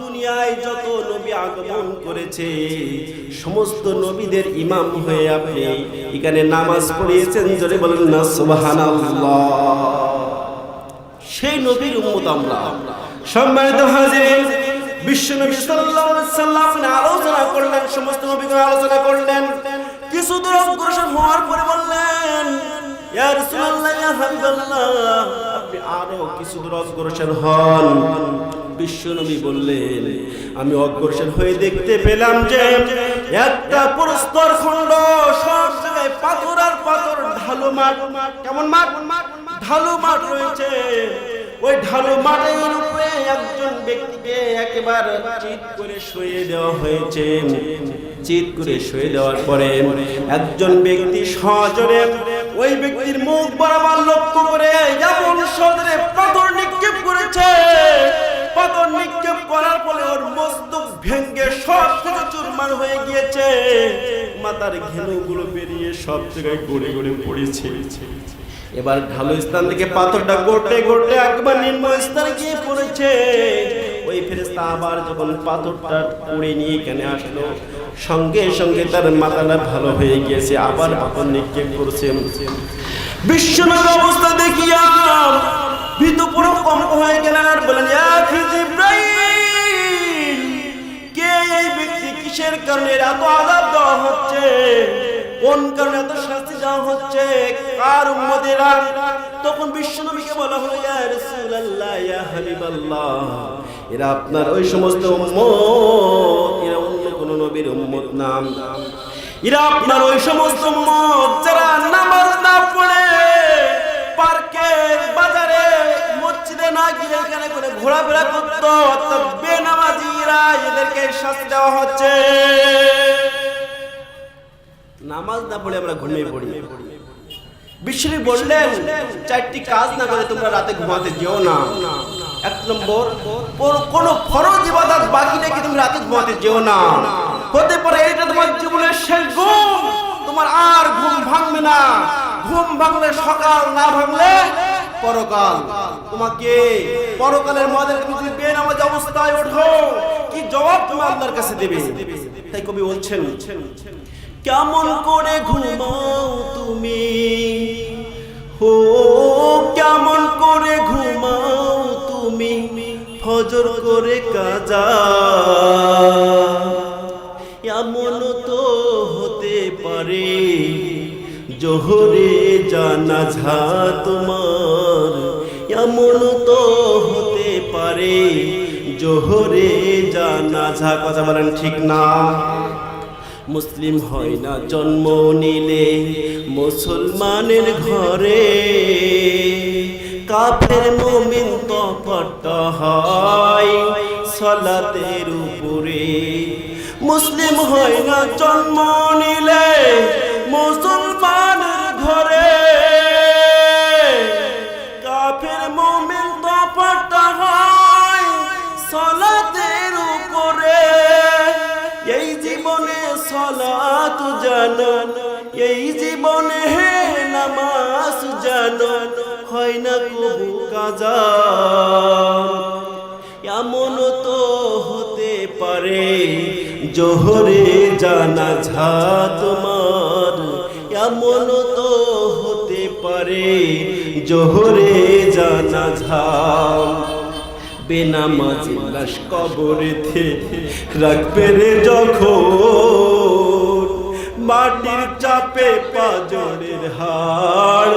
দুনিয়ায় যত নবী আগমন করেছে, সমস্ত নবীদের ইমাম হয়ে আপনি এখানে নামাজ পড়িয়েছেন, জোরে বলেন না, সুবহানাল্লাহ। সেই নবীর উম্মত আমরা। সম্মানিত হাজির বিশ্ব নবী সাল্লাল্লাহু আলাইহি সাল্লাম আলোচনা করলেন, সমস্ত নবীগণ আলোচনা করলেন। কিছু দূর অগ্রসর হওয়ার পরে বললেন আপনি আরও কিছু দূর অগ্রসর হন। বিশ্ব নবী বললেন, আমি অগ্রসর হয়ে দেখতে পেলাম যে একটা পুরস্কার খণ্ড সব জায়গায় পাথর আর পাথর, ঢালু মাঠ। কেমন মাঠ? ঢালু মাঠ রয়েছে। ওই ঢালু মাঠের উপরে একজন ব্যক্তিকে একেবারে চিত করে শুয়ে দেওয়া হয়েছে। চিত করে শুয়ে দেওয়ার পরে একজন ব্যক্তি সজরে ওই ব্যক্তির মুখ বরাবর লক্ষ্য করে যেমন চুরমার হয়ে গিয়েছে। মাথার ঘেনুগুলো বেরিয়ে সব জায়গায় গড়ে গড়ে পড়েছে। এবার ঢালু স্থান থেকে পাথরটা গড়তে গড়তে একবার নিম্ন স্থানে গিয়ে পড়েছে। ওই ফেরেস্তা আবার যখন পাথরটা পড়ে নিয়ে এখানে আসলো, সঙ্গে সঙ্গে তার ভালো হয়ে গিয়েছে, আবার পাথর নিক্ষেপ করছে। বিশ্বনাথ অবস্থা দেখিয়া ভীত পুরো হয়ে গেলেন আর বলেন "ইয়া কিসের কারণে এত আজাব দেওয়া হচ্ছে? কোন কারণে এত শাস্তি দেওয়া হচ্ছে? কার উম্মতেরা? তখন বিশ্বনবীকে বলা হলো, ইয়া রাসূলুল্লাহ, ইয়া হাবিবাল্লাহ, এরা আপনার ওই সমস্ত উম্মত, এরা অন্য কোন নবীর উম্মত নাম এরা আপনার ওই সমস্ত উম্মত যারা নামাজ না পড়ে আমরা ঘুমিয়ে পড়ি। বিশ্বরী বললেন, চারটি কাজ না করে তোমরা রাতে ঘুমাতে যেও না। এক নম্বর, কোন- ফরজ ইবাদত বাকি রেখে তুমি রাতে ঘুমাতে যেও না। হতে পারে এটা তোমার জীবনের শেষ ঘুম। তোমার আর ঘুম ভাঙবে না। ঘুম ভাঙলে সকাল না ভাঙলে পরকাল। তোমাকে পরকালের মধ্যে তুমি যদি বেনামাজ অবস্থায় ওঠো, কি জবাব তুমি আল্লাহর কাছে দেবে? তাই কবি বলছেন কেমন করে ঘুমাও তুমি? হো কেমন করে ঘুমাও তুমি? ফজর করে কাজা। এমন তো হতে পারে, জোহরে জানাঝা তোমার। এমন তো হতে পারে, জোহরে জানাঝা কথা বলেন ঠিক না? মুসলিম হয় না, জন্ম নিলে মুসলমানের ঘরে কাফের মুমিন পট হয় সলাতের উপরে। মুসলিম হয় না, জন্ম নিলে মুসলমানের হয় না কবু কাজা। এমন তো হতে পারে, জোহরে জানা ঝা তোমার। এমন তো হতে পারে, জোহরে জানা ঝা। বেনামাজি লাশ কবরেতে রাখবে রে যখন। মাটির চাপে পাজরের হাড়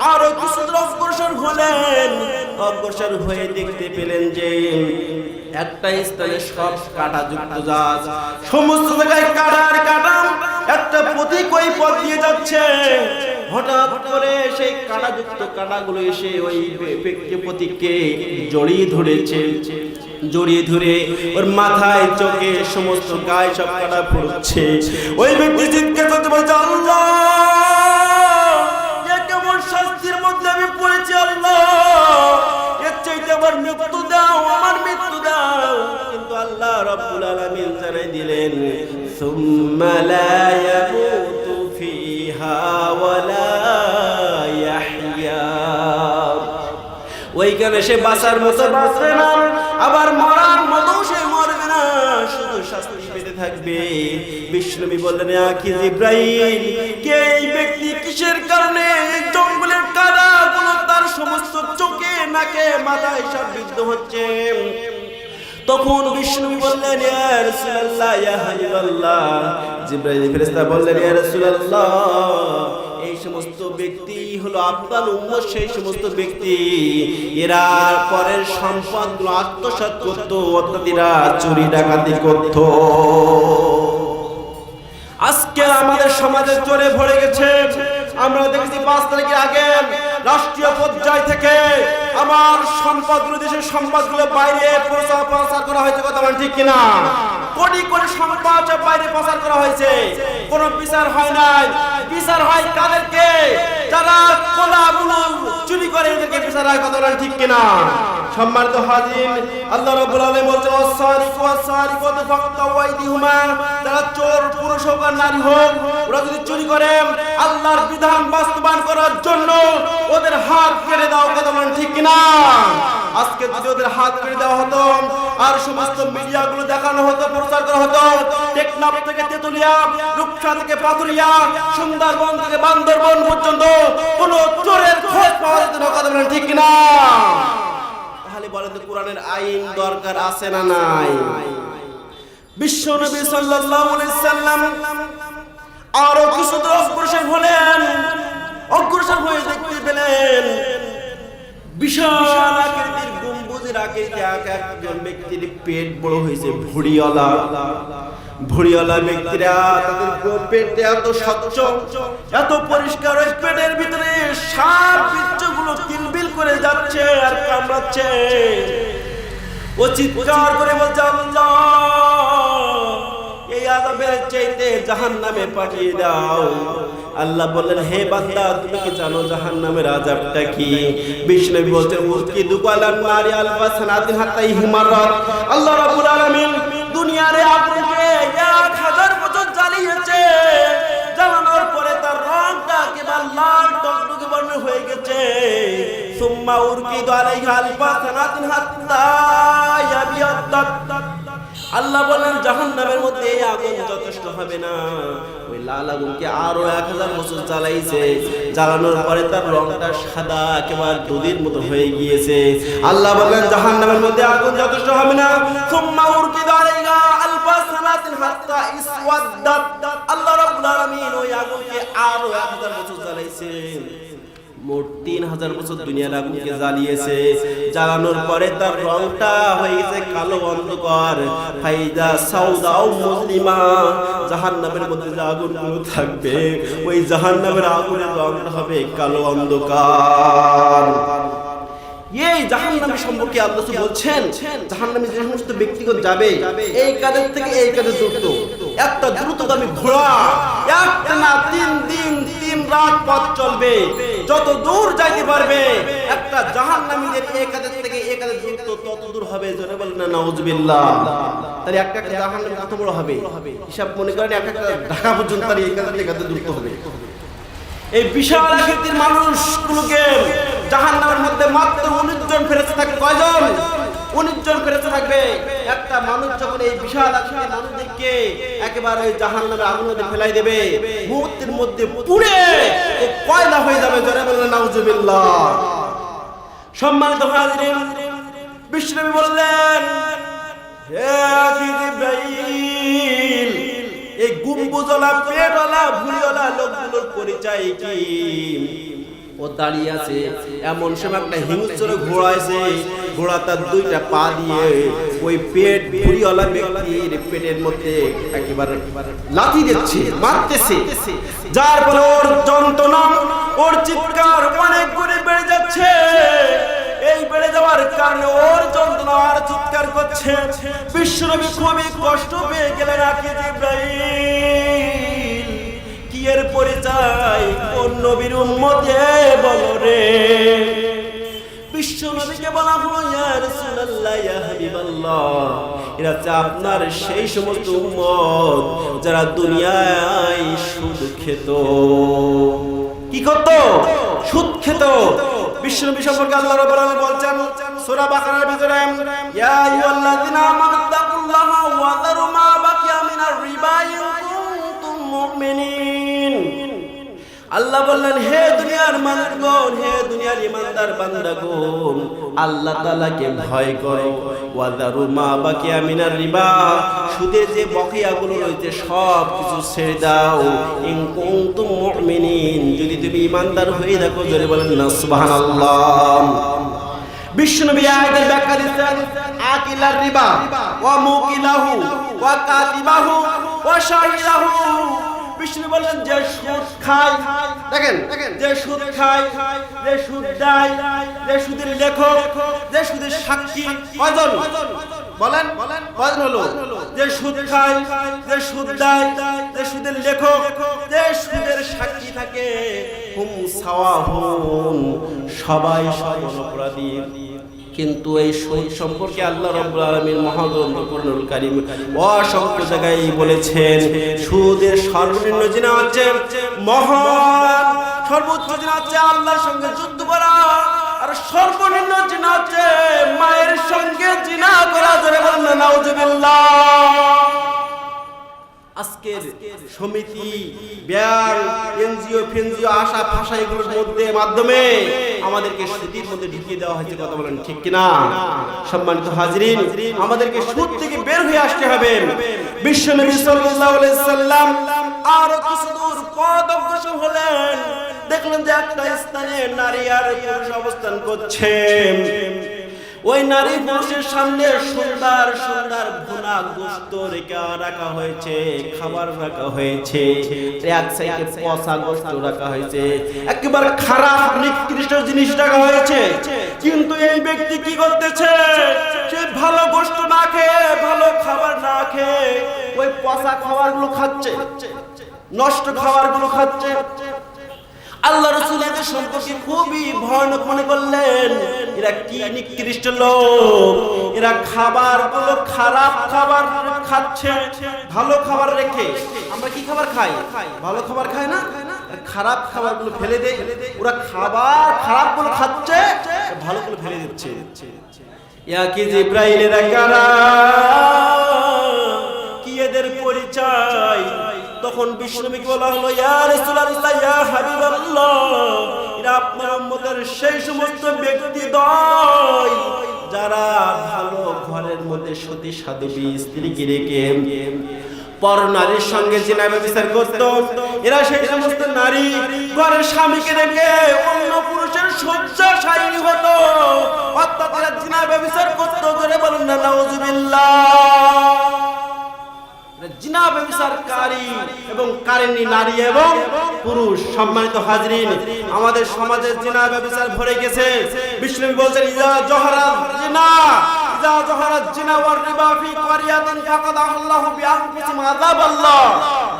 আরও কিছু অগ্রসর হলেন। অগ্রসর হয়ে দেখতে পেলেন যে একটা স্থানে সব কাটা যুক্ত জাহাজ, সমস্ত জায়গায় কাটা আর কাটা, একটা প্রতীক ওই পথ দিয়ে যাচ্ছে। হঠাৎ করে সেই কাঁটাযুক্ত কাঁটাগুলো এসে ওই বে- ব্যক্তি প্রতীককে জড়িয়ে ধরেছে। জড়িয়ে ধরে ওর মাথায়, চোখে সমস্ত গায়ে সব কাটা পড়ছে। ওই ব্যক্তি করতে আমার মৃত্যু দাও, আমার মৃত্যু দাও। কিন্তু আল্লাহ রাব্বুল আলামিন জানাই দিলেন, সুম্মা লা ইয়ামুতু ফিহা ওয়ালা ইয়াহইয়া। ওইখানে সে বাঁচার মতো বাঁচবে না, আবার মরার মতো সে মরবে না। শুধু শাস্তি পেতে থাকবে। বিষ্ণবী বললেন আখি ইব্রাহিম কে নাকে মাথায় সব বিদ্ধ হচ্ছে। তখন বিষ্ণু বললেন বললেন এই সমস্ত ব্যক্তি হলো আপনার সেই সমস্ত ব্যক্তি। এরা পরের করত চুরি, ডাকাতি করত। আজকে আমাদের সমাজে চোরে ভরে গেছে। আমরা দেখেছি পাঁচ তারিখের আগে রাষ্ট্রীয় পর্যায় থেকে আমার সম্পদগুলো দেশের সম্পদগুলো বাইরে প্রচার প্রচার করা হয়েছে, কথা বলেন ঠিক কিনা? কোটি কোটি সম্পদ বাইরে প্রচার করা হয়েছে, কোনো বিচার হয় নাই। বিচার হয় কাদেরকে? যারা কোলাগুলো চুরি করে এদেরকে বিচার হয়, কথা বলেন ঠিক কিনা? সম্মানিত আল্লাহ রাব্বুল আলামিন বলছেন ফাক্তাউ আইদিহুমা যারা চোর, পুরুষ হোক আর নারী হোক, ওরা যদি চুরি করে, আল্লাহর বিধান বাস্তবায়ন করার জন্য ওদের হাত কেটে দাও কথা বলেন ঠিক কিনা? আজকে যদি ওদের হাত কেটে দেওয়া হতো, আর সমস্ত মিডিয়াগুলো দেখানো হতো, প্রচার করা হতো, টেকনাফ থেকে তেতুলিয়া, রূপসা থেকে পাথুরিয়া, সুন্দরবন থেকে বান্দরবন পর্যন্ত কোন চোরের খোঁজ পাওয়া যেত ঠিক কিনা? তাহলে বলেন কোরআনের আইন দরকার আছে না নাই? বিশ্ব নবী সাল্লাল্লাহু আলাইহি সাল্লাম আরও কিছু দূর অগ্রসর হলেন অগ্রসর হয়ে দেখতে পেলেন বিশাল আকৃতির গম্বুজের আকৃতি এক একজন ব্যক্তির পেট বড় হয়েছে, ভুড়িওয়ালা। ভুড়িওয়ালা ব্যক্তিরা তাদের পেট এত স্বচ্ছ, এত পরিষ্কার ওই পেটের ভিতরে সাপ বিচ্ছুগুলো কিলবিল করে যাচ্ছে আর কামড়াচ্ছে। ও চিৎকার করে বলছে, আল্লাহ! এই আযাবের চাইতে জাহান্নামে পাঠিয়ে দাও। আল্লাহ বললেন, হে বান্দা, তুমি কি জানো জাহান্নামের আযাবটা কি? বিষ্ণু বলছেন উসকি দুকালান নারি আলফা সানাতিন হাত্তা ইহমারাত আল্লাহ রাব্বুল আলামিন দুনিয়ার আগুনকে এক হাজার বছর জ্বালিয়েছে জ্বালানোর পরে তার রংটা কেবল লাল টকটকে বর্ণ হয়ে গেছে। সুম্মা উরকিদু আলাইহা আলফা সানাতিন হাত্তা ইয়াবিয়াদ্দাত আল্লাহ বলেন, জাহান্নামের মধ্যে এই আগুন যথেষ্ট হবে না। ওই লাল আগুনকে আরও এক হাজার বছর জ্বালাইছে। জ্বালানোর পরে তার রংটা সাদা, একেবারে দুধের মতো হয়ে গিয়েছে। আল্লাহ বলেন, জাহান্নামের মধ্যে আগুন যথেষ্ট হবে না। সুম্মা উরকিদু আলাইহা আলফা সানাতিন হাত্তা ইসওয়াদ্দাত। আল্লাহ রাব্বুল আলামিন ওই আগুনকে আরও এক হাজার বছর জ্বালাইছে তিন হাজার বছর পরে তার কালো অন্ধকার। জাহান্নামের থাকবে, ওই জাহান্নামের আগুনের রংটা হবে কালো অন্ধকার। এই জাহান্নামী সম্পর্কে আল্লাহ বলছেন, জাহান্নামে যে সমস্ত ব্যক্তিগত যাবে, এই কাজের থেকে এই কাজে দ্রুত একটা দ্রুতগামী ঘোড়া। এক না তিন দিন, তিন রাত পথ চলবে। যত দূর যাইতে পারবে, একটা জাহান্নামীদের এই কাজের থেকে এই কাজে দ্রুত তত দূর হবে। জনে বলেন না, নাউজুবিল্লাহ। তাহলে একটা একটা জাহান্নামী কত বড় হবে। হিসাব মনে করেন একটা একটা ঢাকা পর্যন্ত তার এই কাজের থেকে হবে। এই বিশাল আকৃতির মানুষগুলোকে জাহান্নামের মধ্যে মাত্র উনিশ জন ফেরেছে থাকবে কয়জন? থাকবে। একটা মানুষ যখন এই বিশাল আকৃতির মানুষদেরকে একেবারে ওই আগুনের মধ্যে ফেলাই দেবে, মুহূর্তের মধ্যে পুড়ে ও কয়লা হয়ে যাবে জোরে বললেন নাউজুবিল্লাহ। সম্মানিত হাজিরিন বিষ্ণু বললেন, হে জিব্রাইল, এই গুম্বুজলা পেটওয়ালা, ভুড়িওয়ালা লোকগুলোর পরিচয় কি? ও দাঁড়িয়ে আছে, এমন সময় একটা হিংস্র ঘোড়া আছে ঘোড়া তার দুইটা পা দিয়ে ওই পেট ভুড়িওয়ালা ব্যক্তির পেটের মধ্যে একেবারে লাথি দিচ্ছে, মারতেছে। যার ফলে ওর যন্ত্রণা, ওর চিৎকার অনেক গুণে বেড়ে যাচ্ছে। এই বেড়ে যাওয়ার কারণে ওর যন্ত্রণা আর চিৎকার করছে। বিশ্বনবী খুবই কষ্ট পেয়ে গেলেন আকি জিব্রাইল। কি এর পরিচয়? কোন নবীর উম্মতে বলো রে। বিশ্ব আপনার সেই সমস্ত উম্মত যারা দুনিয়ায় সুদ খেত। কি করত? সুদ খেত। বিশ্ব নবী সম্পর্কে বলছেন, সূরা বাকারার ভিতরে আল্লাহ বললেন, হে দুনিয়ার মানুষগণ, হে দুনিয়ার ইমানদার বান্দাগণ, আল্লাহ তাআলাকে ভয় করো। ওয়াদারু মা বাকিয়া মিনার রিবা, সুদে যে বকেয়াগুলো রয়েছে সব কিছু ছেড়ে দাও। ইন কুনতুম মুমিনিন, যদি তুমি ইমানদার হয়ে থাকো, জোরে বলেন না, সুবহানাল্লাহ। বিশ্বনবী আয়াতের ব্যাখ্যা দিচ্ছেন, আকিলার রিবা, ওয়া মুকিলাহু, ওয়া কাতিবাহু, ওয়া শাহিদাহু বিষ্ণু বললেন যে সুদ খায় দেখেন যে সুদ খায় যে সুদ দেয় যে সুদের লেখক যে সুদের সাক্ষী কয়জন? বলেন কয়জন হলো? যে সুদ খায় যে সুদ দেয় যে সুদের লেখক যে সুদের সাক্ষী থাকে। হুম সাওয়াহুন সবাই সমান অপরাধী কিন্তু এই সুদ সম্পর্কে আল্লাহ রাব্বুল আলামিন মহাগ্রন্থ কুরআনুল কারীম অসংখ্য জায়গায় বলেছেন, সুদের সর্বনিম্ন জিনা হচ্ছে মহান, সর্বোচ্চ জিনা হচ্ছে আল্লাহর সঙ্গে যুদ্ধ করা, আর সর্বনিম্ন জিনা হচ্ছে মায়ের সঙ্গে জিনা করা বলেন না নাউজুবিল্লাহ। আজকের সমিতি, ব্যাংক, এনজিও, ফেনজিও, আশা ফাঁসা এগুলোর মধ্যে মাধ্যমে আমাদেরকে সুতির মধ্যে ঢুকিয়ে দেওয়া হয়েছে কথা বলেন ঠিক কিনা? সম্মানিত হাজরিন, আমাদেরকে সুদ থেকে বের হয়ে আসতে হবে। বিশ্ব নবী সাল্লাল্লাহু আলাইহি সাল্লাম আর কিছু দূর পথ অগ্রসর হলেন। দেখলেন যে একটা স্থানে নারী আর পুরুষ অবস্থান করছে। ওই নারী পুরুষের সামনে সুন্দর সুন্দর ভুনা গোস্ত রেখা রাখা হয়েছে, খাবার রাখা হয়েছে, এক সাইডে পচা গোস্ত রাখা হয়েছে, একেবারে খারাপ, নিকৃষ্ট জিনিস রাখা হয়েছে। কিন্তু এই ব্যক্তি কি করতেছে? সে ভালো গোস্ত না খেয়ে, ভালো খাবার না খেয়ে ওই পচা খাবারগুলো খাচ্ছে, নষ্ট খাবারগুলো খাচ্ছে। আল্লাহ রসুল এদের সম্পর্কে খুবই ভয়ানক মনে করলেন। এরা কি নিকৃষ্ট লোক? এরা খাবারগুলো খারাপ খাবার খাচ্ছে। ভালো খাবার রেখে। আমরা কি খাবার খাই? ভালো খাবার খাই না? খারাপ খাবারগুলো ফেলে দেয়। ওরা খাবার খারাপগুলো খাচ্ছে, ভালো গুলো ফেলে দিচ্ছে। ইয়া কি জিব্রাইলেরা কারা? তখন বিষ্ণুকে বলা হলো আপনার সেই সমস্ত ব্যক্তি দয় যারা ভালো ঘরের মধ্যে সতী সাধবী স্ত্রীকে রেখে পর নারীর সঙ্গে জিনা ব্যবচার করত। এরা সেই সমস্ত নারী ঘরের স্বামীকে রেখে অন্য পুরুষের শয্যাশায়ী হতো অর্থাৎ এরা জিনা করত ধরে বলুন না সমাজে জিনা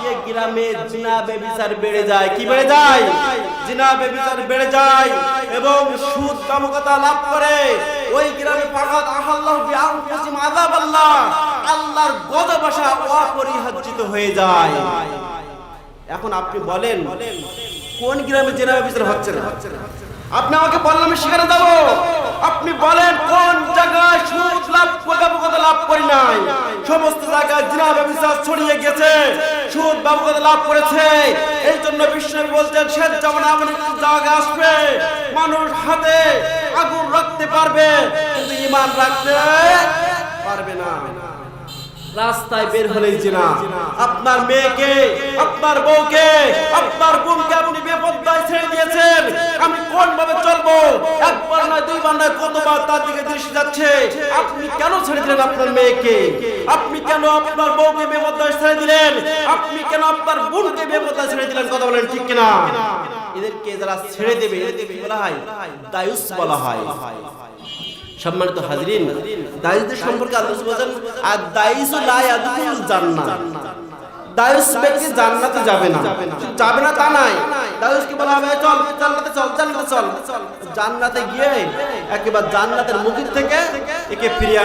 যে গ্রামে জিনা ব্যবচার বেড়ে যায়, কি বেড়ে যায়? জিনা ব্যবচার বেড়ে যায় এবং সুদ কামকতা লাভ করে। ওই গ্রামে ফাকাদ আল্লাহু বিআনফুসিহিম আযাব আল্লাহ। আল্লাহর গজব আসা হয়ে যায়। এখন আপনি বলেন, কোন গ্রামে জেনা বিচার হচ্ছে না? আপনি আমাকে বললাম সেখানে যাব? আপনি বলেন, কোন জায়গায় সুদ লাভ বাবুকতা লাভ করি নাই? সমস্ত জায়গায় জিনা ব্যবচার ছড়িয়ে গেছে, সুদ বাবুকতা লাভ করেছে। এই জন্য বিশ্ব বলছেন, শেষ যেমন এমন একটি জায়গা আসবে, মানুষ হাতে আগুন রাখতে পারবে, কিন্তু ইমান রাখতে পারবে না। রাস্তায় বের হলেই জিনা আপনার মেয়েকে, আপনার বউকে, আপনার বোনকে আপনি বেপদ্দায় ছেড়ে দিয়েছেন। আমি কোন ভাবে চলবো? একবার নয়, দুইবার নয়, কতবার তার দিকে দৃষ্টি যাচ্ছে। আপনি কেন ছেড়ে দিলেন আপনার মেয়েকে? আপনি কেন আপনার বউকে বেপদ্দায় ছেড়ে দিলেন? আপনি কেন আপনার বোনকে বেপদ্দায় ছেড়ে দিলেন? কথা বলেন ঠিক কিনা? এদেরকে যারা ছেড়ে দেবে বলা হয়? দায়ুস বলা হয়। সম্মানিত হাজরিন দায়ুসদের সম্পর্কে আদর্শ বলেন আর দায়ুসু লা আদুল জান্নাত। দায়ুস ব্যক্তি জান্নাতে যাবে না। যাবে না তা নাই। দায়ুসকে বলা হবে, চল, জান্নাতে চল জান্নাতে চল। জান্নাতে গিয়ে একেবারে জান্নাতের মুখ থেকে একে ফিরিয়ে